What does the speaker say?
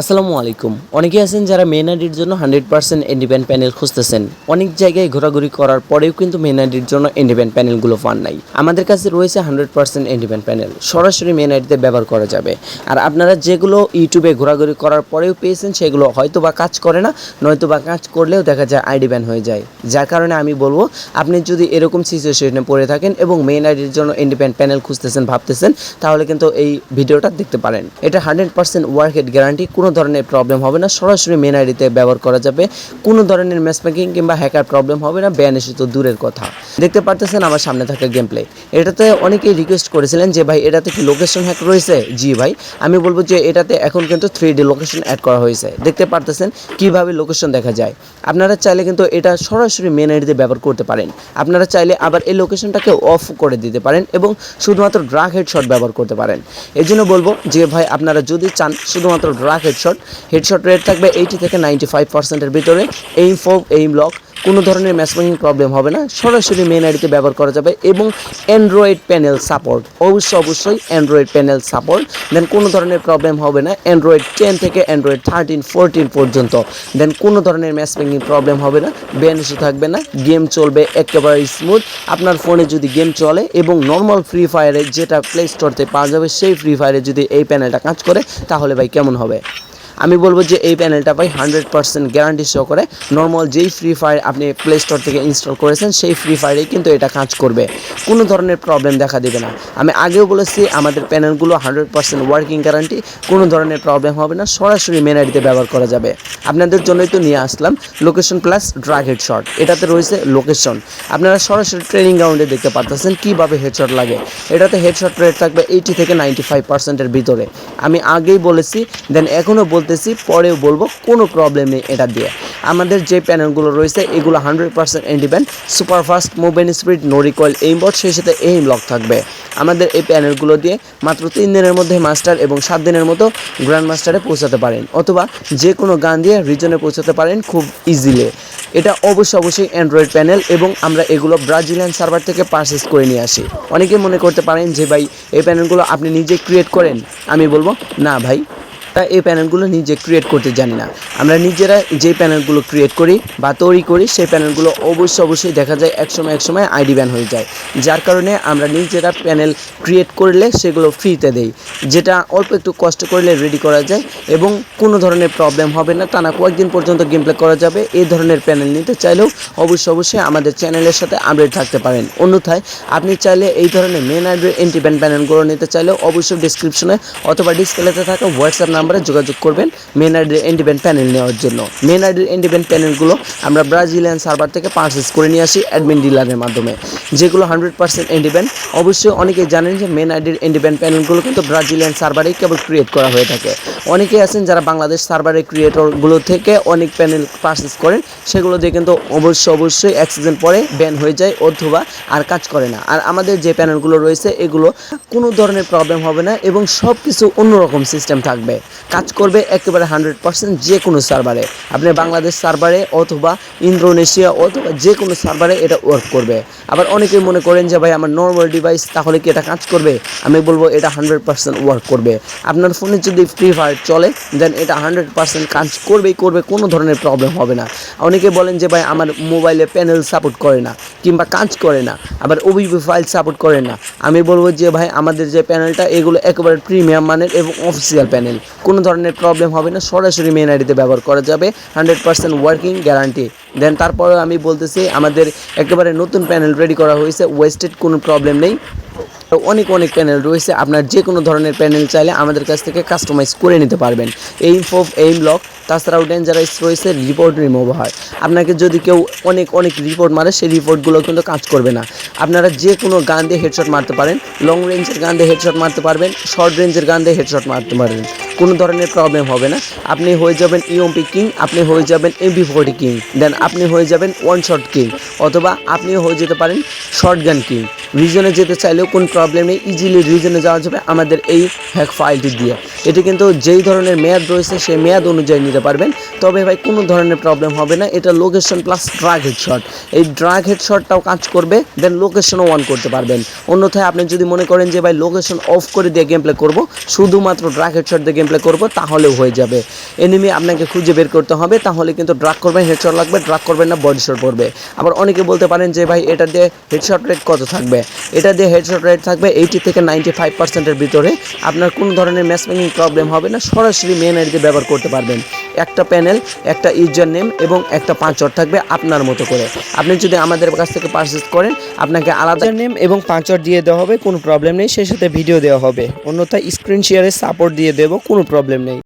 আসসালামু আলাইকুম। অনেকে আছেন যারা মেন আইডির জন্য হান্ড্রেড পার্সেন্ট ইন্ডিপেন্ড প্যানেল খুঁজতেছেন। অনেক জায়গায় ঘোরাঘুরি করার পরেও কিন্তু মেন আইডির জন্য ইন্ডিপেন্ড প্যানেলগুলো পান নাই। আমাদের কাছে রয়েছে হান্ড্রেড পার্সেন্ট ইন্ডিপেন্ড প্যানেল। সরাসরি মেন আইডিতে ব্যবহার করা যাবে। আর আপনারা যেগুলো ইউটিউবে ঘোরাঘুরি করার পরেও পেয়েছেন, সেগুলো হয়তো বা কাজ করে না নয়তো বা কাজ করলেও দেখা যায় আইডি ব্যান হয়ে যায়। যার কারণে আমি বলব, আপনি যদি এরকম সিচুয়েশনে পড়ে থাকেন এবং মেন আইডির জন্য ইন্ডিপেন্ড প্যানেল খুঁজতেছেন, ভাবতেছেন, তাহলে কিন্তু এই ভিডিওটা দেখতে পারেন। এটা হান্ড্রেড পার্সেন্ট ওয়ার্কেট গ্যারান্টি কোনো ধরনের প্রবলেম হবে না। সরাসরি মেন আইডিতে ব্যবহার করা যাবে। কোনো ধরনের ম্যাচমেকিং কিংবা হ্যাকার প্রবলেম হবে না। ব্যান এসে তো দূরের কথা। দেখতে পারতেছেন আমার সামনে থাকা গেম প্লে এটাতে অনেকেই রিকোয়েস্ট করেছিলেন যে, ভাই, এটাতে কি লোকেশন হ্যাক রয়েছে? জি, ভাই। আমি বলব যে, এটাতে এখন কিন্তু থ্রি ডি লোকেশন অ্যাড করা হয়েছে। দেখতে পারতেছেন কীভাবে লোকেশন দেখা যায়। আপনারা চাইলে কিন্তু এটা সরাসরি মেন আইডিতে ব্যবহার করতে পারেন। আপনারা চাইলে আবার এই লোকেশনটাকে অফ করে দিতে পারেন এবং শুধুমাত্র ড্রাগ হেডশট ব্যবহার করতে পারেন। এই জন্য বলব যে, ভাই, আপনারা যদি চান, শুধুমাত্র ড্রাগ হেডশট হেডশট রেট থাকবে এইটি থেকে নাইনটি ফাইভ পার্সেন্টের ভিতরে। এইম ফোর এইম লক কোনো ধরনের ম্যাচমেকিং প্রবলেম হবে না। সরাসরি মেন আইডিতে ব্যবহার করা যাবে এবং অ্যান্ড্রয়েড প্যানেল সাপোর্ট অবশ্যই অবশ্যই অ্যান্ড্রয়েড প্যানেল সাপোর্ট দেন কোনো ধরনের প্রবলেম হবে না। অ্যান্ড্রয়েড টেন থেকে অ্যান্ড্রয়েড থার্টিন ফোরটিন পর্যন্ত। দেন কোনো ধরনের ম্যাচমেকিং প্রবলেম হবে না। ব্যান ইস্যু থাকবে না। গেম চলবে একেবারে স্মুথ আপনার ফোনে যদি গেম চলে এবং নর্মাল ফ্রি ফায়ারে যেটা প্লে স্টোরতে পাওয়া যাবে, সেই ফ্রি ফায়ারে যদি এই প্যানেলটা কাজ করে, তাহলে ভাই কেমন হবে? আমি বলব যে এই প্যানেলটা ভাই হান্ড্রেড পার্সেন্ট গ্যারান্টি শো করে। নর্মাল যেই ফ্রি ফায়ার আপনি প্লে স্টোর থেকে ইনস্টল করেছেন, সেই ফ্রি ফায়ারেই কিন্তু এটা কাজ করবে। কোনো ধরনের প্রবলেম দেখা দেবে না। আমি আগেও বলেছি, আমাদের প্যানেলগুলো হান্ড্রেড পার্সেন্ট ওয়ার্কিং গ্যারান্টি কোনো ধরনের প্রবলেম হবে না, সরাসরি মেন ব্যবহার করা যাবে। আপনাদের জন্যই তো নিয়ে আসলাম লোকেশন প্লাস ড্রাগ হেডশট এটাতে রয়েছে লোকেশন আপনারা সরাসরি ট্রেনিং গ্রাউন্ডে দেখতে পারতেছেন কীভাবে হেডশট লাগে। এটাতে হেডশট রেট থাকবে এইটি থেকে নাইনটি ফাইভ পার্সেন্টের ভিতরে। আমি আগেই বলেছি দেন এখনও বলতেছি, পরেও বলব, কোনো প্রবলেম নেই এটা দিয়ে। আমাদের যে প্যানেলগুলো রয়েছে, এগুলো hundred percent independent superfast movement speed no recoil bot সেই সাথে এইম লক থাকবে। আমাদের এই প্যানেলগুলো দিয়ে মাত্র তিন দিনের মধ্যে মাস্টার এবং সাত দিনের মতো গ্র্যান্ড মাস্টারে পৌঁছাতে পারেন, অথবা যে কোনো গান দিয়ে রিজনে পৌঁছাতে পারেন খুব ইজিলি এটা অবশ্যই অবশ্যই অ্যান্ড্রয়েড প্যানেল এবং আমরা এগুলো ব্রাজিলিয়ান সার্ভার থেকে পারচেস করে নিয়ে আসি। অনেকে মনে করতে পারেন যে, ভাই, এই প্যানেলগুলো আপনি নিজে ক্রিয়েট করেন? আমি বলব, না, ভাই। তা এই প্যানেলগুলো নিজে ক্রিয়েট করতে জানি না। আমরা নিজেরা যে প্যানেলগুলো ক্রিয়েট করি বা তৈরি করি, সেই প্যানেলগুলো অবশ্যই অবশ্যই দেখা যায় একসময় একসময় আইডি ব্যান হয়ে যায়। যার কারণে আমরা নিজেরা প্যানেল ক্রিয়েট করলে সেগুলো ফ্রিতে দেই। যেটা অল্প একটু কষ্ট করলে রেডি করা যায় এবং কোনো ধরনের প্রবলেম হবে না। টানা কয়েকদিন পর্যন্ত গেম প্লে করা যাবে। এই ধরনের প্যানেল নিতে চাইলেও অবশ্যই অবশ্যই আমাদের চ্যানেলের সাথে আপডেট থাকতে পারেন। অন্যথায় আপনি চাইলে এই ধরনের মেন আইডির এন্টিপ্যান প্যানেলগুলো নিতে চাইলেও অবশ্যই ডিসক্রিপশনে অথবা ডিসপ্লেতে থাকা হোয়াটসঅ্যাপ যোগাযোগ করবেন মেন আইডির ইন্ডিপেন্ড প্যানেল নেওয়ার জন্য। মেন আইডির ইন্ডিপেন্ড প্যানেলগুলো আমরা ব্রাজিলিয়ান সার্ভার থেকে পারচেস করে নিয়ে আসি অ্যাডমিন ডিলারের মাধ্যমে। যেগুলো হান্ড্রেড পার্সেন্ট ইন্ডিপেন্ড অবশ্যই অনেকেই জানেন যে মেন আইডির ইন্ডিপেন্ড প্যানেলগুলো কিন্তু ব্রাজিলিয়ান সার্ভারেই কেবল ক্রিয়েট করা হয়ে থাকে। অনেকেই আছেন যারা বাংলাদেশ সার্ভারের ক্রিয়েটরগুলো থেকে অনেক প্যানেল পারচেস করেন, সেগুলো দিয়ে কিন্তু অবশ্যই অবশ্যই অ্যাক্সিডেন্ট পরে ব্যান হয়ে যায় অথবা আর কাজ করে না। আর আমাদের যে প্যানেলগুলো রয়েছে, এগুলো কোনো ধরনের প্রবলেম হবে না এবং সব কিছু অন্যরকম সিস্টেম থাকবে। কাজ করবে একেবারে হান্ড্রেড পার্সেন্ট যে কোনো সার্ভারে। আপনি বাংলাদেশ সার্ভারে অথবা ইন্দোনেশিয়া অথবা যে কোনো সার্ভারে এটা ওয়ার্ক করবে। আবার অনেকেই মনে করেন যে, ভাই, আমার নর্মাল ডিভাইস তাহলে কি এটা কাজ করবে? আমি বলব, এটা হান্ড্রেড পার্সেন্ট ওয়ার্ক করবে। আপনার ফোনে যদি ফ্রি ফায়ার চলে দেন এটা হান্ড্রেড পার্সেন্ট কাজ করবেই করবে, কোনো ধরনের প্রবলেম হবে না। অনেকে বলেন যে, ভাই, আমার মোবাইলে প্যানেল সাপোর্ট করে না কিংবা কাজ করে না, আবার ওবিপি ফাইল সাপোর্ট করে না। আমি বলব যে, ভাই, আমাদের যে প্যানেলটা এগুলো একেবারে প্রিমিয়াম মানের এবং অফিসিয়াল প্যানেল কোনো ধরনের প্রবলেম হবে না, সরাসরি মেন আইডিতে ব্যবহার করা যাবে hundred percent working guarantee then তারপরে আমি বলতেছি, আমাদের একেবারে নতুন প্যানেল রেডি করা হয়েছে ওয়েস্টেড কোনো প্রবলেম নেই। অনেক অনেক প্যানেল রয়েছে, আপনার যে কোনো ধরনের প্যানেল চাইলে আমাদের কাছ থেকে কাস্টমাইজ করে নিতে পারবেন। এইম ফোভ এইম লক তাছাড়াও ডেঞ্জারাইজ রয়েছে রিপোর্ট রিমুভ হয়। আপনাকে যদি কেউ অনেক অনেক রিপোর্ট মারে, সেই রিপোর্টগুলো কিন্তু কাজ করবে না। আপনারা যে কোনো গান দিয়ে হেডশট মারতে পারেন লং রেঞ্জের গান দিয়ে হেডশট মারতে পারবেন শর্ট রেঞ্জের গান দিয়ে হেডশট মারতে পারবেন। কোনো ধরনের প্রবলেম হবে না। আপনি হয়ে যাবেন ইএমপি কিং আপনি হয়ে যাবেন এমপি ফোর্টি কিং দেন আপনি হয়ে যাবেন ওয়ান শট কিং অথবা আপনিও হয়ে যেতে পারেন শর্ট গান কিং রিজনে যেতে চাইলেও কোনো প্রবলেম নেই ইজিলি রিজনে যাওয়া যাবে আমাদের এই হ্যাক ফাইলটি দিয়ে। এটি কিন্তু যেই ধরনের মেয়াদ রয়েছে, সেই মেয়াদ অনুযায়ী নিতে পারবেন। তবে ভাই, কোনো ধরনের প্রবলেম হবে না, এটা location plus drag head headshot এই ড্রাগ হেড হেডশটটাও কাজ করবে দেন লোকেশনও অন করতে পারবেন। অন্যথায় আপনি যদি মনে করেন যে ভাই লোকেশন অফ করে দিয়ে গেম প্লে করব, শুধুমাত্র ড্রাগ হেড হেডশট দিয়ে গেম করব, তাহলেও হয়ে যাবে। এনিমি আপনাকে খুঁজে বের করতে হবে, তাহলে কিন্তু ড্রাগ করবেন হেডশট লাগবে ড্রাগ করবেন না বডি শট পড়বে। আবার অনেকে বলতে পারেন যে, ভাই, এটা দিয়ে হেডশট রেট কত থাকবে? এটা দিয়ে হেডশট রেট থাকবে এইটি থেকে নাইনটি ফাইভ পার্সেন্টের ভিতরে। আপনার কোনো ধরনের ম্যাচ প্রবলেম হবে না, সরাসরি মেন আইডি ব্যবহার করতে পারবেন। একটা প্যানেল একটা ইউজার নেম এবং একটা পাঁচওয়ার্ড থাকবে আপনার মতো করে। আপনি যদি আমাদের কাছ থেকে পারচেস করেন, আপনাকে আলাদা নেম এবং পাঁচওয়ার্ড দিয়ে দেওয়া হবে, কোনো প্রবলেম নেই, সেই সাথে ভিডিও দেওয়া হবে। অন্যথায় স্ক্রিন শেয়ারের সাপোর্ট দিয়ে দেবো কোনো প্রবলেম নেই।